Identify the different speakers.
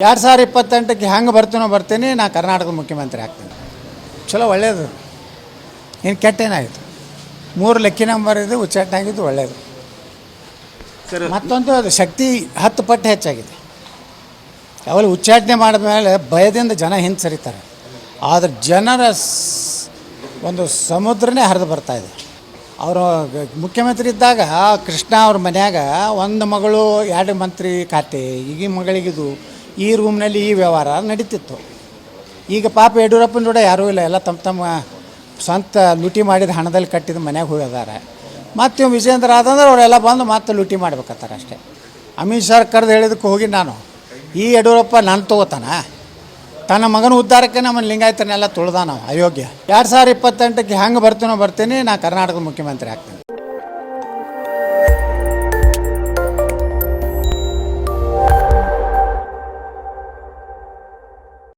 Speaker 1: ಎರಡು ಸಾವಿರ ಇಪ್ಪತ್ತೆಂಟಕ್ಕೆ ಹೆಂಗೆ ಬರ್ತೀನೋ ಬರ್ತೀನಿ ನಾ ಕರ್ನಾಟಕದ ಮುಖ್ಯಮಂತ್ರಿ ಆಗ್ತೀನಿ. ಚಲೋ ಒಳ್ಳೆಯದು ಏನು ಕೆಟ್ಟೇನಾಯಿತು ಮೂರು ಲೆಕ್ಕಿ ನಂಬರ್ ಇದೆ ಉಚ್ಚಾಟನಾಗಿದ್ದು ಒಳ್ಳೆಯದು
Speaker 2: ಸರ್
Speaker 1: ಮತ್ತೊಂದು ಅದು ಶಕ್ತಿ ಹತ್ತು ಪಟ್ಟು ಹೆಚ್ಚಾಗಿದೆ. ಯಾವಾಗ ಉಚ್ಚಾಟನೆ ಮಾಡಿದ ಮೇಲೆ ಭಯದಿಂದ ಜನ ಹಿಂದೆ ಸರಿತಾರೆ. ಆದರೆ ಜನರ ಒಂದು ಸಮುದ್ರನೇ ಹರಿದು ಬರ್ತಾ ಇದೆ. ಅವರು ಮುಖ್ಯಮಂತ್ರಿ ಇದ್ದಾಗ ಕೃಷ್ಣ ಅವ್ರ ಮನ್ಯಾಗ ಒಂದು ಮಗಳು ಎರಡು ಮಂತ್ರಿ ಖಾತೆ ಈಗಿನ ಮಗಳಿಗಿದು ಈ ರೂಮ್ನಲ್ಲಿ ಈ ವ್ಯವಹಾರ ನಡೀತಿತ್ತು. ಈಗ ಪಾಪ ಯಡಿಯೂರಪ್ಪನ ಜೋಡ ಯಾರೂ ಇಲ್ಲ, ಎಲ್ಲ ತಮ್ಮ ತಮ್ಮ ಸ್ವಂತ ಲೂಟಿ ಮಾಡಿದ ಹಣದಲ್ಲಿ ಕಟ್ಟಿದ ಮನೆಗೆ ಹೋಗಿದ್ದಾರೆ ಮತ್ತು ಇವ್ ವಿಜೇಂದ್ರ ಆದಂದ್ರೆ ಅವರೆಲ್ಲ ಬಂದು ಮತ್ತೆ ಲೂಟಿ ಮಾಡ್ಬೇಕತ್ತಾರೆ ಅಷ್ಟೇ. ಅಮಿತ್ ಶಾ ಕರೆದು ಹೇಳಿದಕ್ಕೆ ಹೋಗಿ ನಾನು, ಈ ಯಡಿಯೂರಪ್ಪ ನಾನು ತೊಗೋತಾನ? ತನ್ನ ಮಗನ ಉದ್ಧಾರಕ್ಕೆ ನಮ್ಮ ಲಿಂಗಾಯತನೆಲ್ಲ ತುಳ್ದ ನಾವು ಅಯೋಗ್ಯ. ಎರಡು ಸಾವಿರ ಇಪ್ಪತ್ತೆಂಟಕ್ಕೆ ಹೆಂಗೆ ಬರ್ತೀನೋ ಬರ್ತೀನಿ ನಾನು ಕರ್ನಾಟಕದ ಮುಖ್ಯಮಂತ್ರಿ ಆಗ್ತೀನಿ.